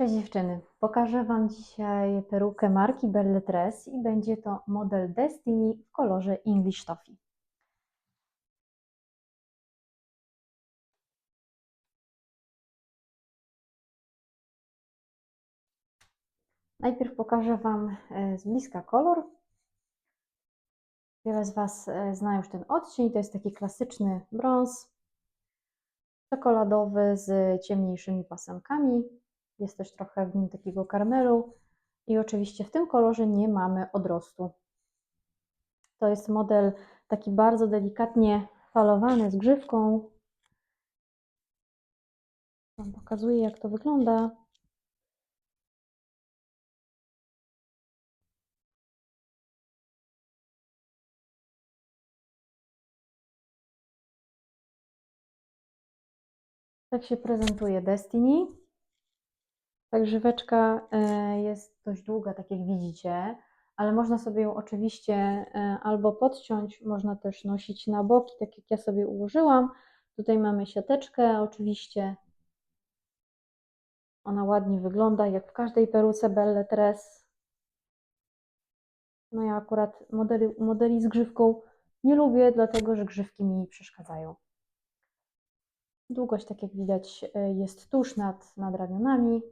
Cześć dziewczyny, pokażę Wam dzisiaj perukę marki Belle Tress i będzie to model Destiny w kolorze English Toffee. Najpierw pokażę Wam e, z bliska kolor. Wiele z Was e, zna już ten odcień, to jest taki klasyczny brąz czekoladowy z ciemniejszymi pasemkami. Jest też trochę w nim takiego karmelu i oczywiście w tym kolorze nie mamy odrostu. To jest model taki bardzo delikatnie falowany z grzywką. Wam pokazuję jak to wygląda. Tak się prezentuje Destiny. Tak, grzyweczka e, jest dość długa, tak jak widzicie, ale można sobie ją oczywiście e, albo podciąć, można też nosić na boki, tak jak ja sobie ułożyłam. Tutaj mamy siateczkę, oczywiście. Ona ładnie wygląda, jak w każdej peruce Belle Tress. No ja akurat modeli, modeli z grzywką nie lubię, dlatego że grzywki mi przeszkadzają. Długość, tak jak widać, e, jest tuż nad, nad ramionami.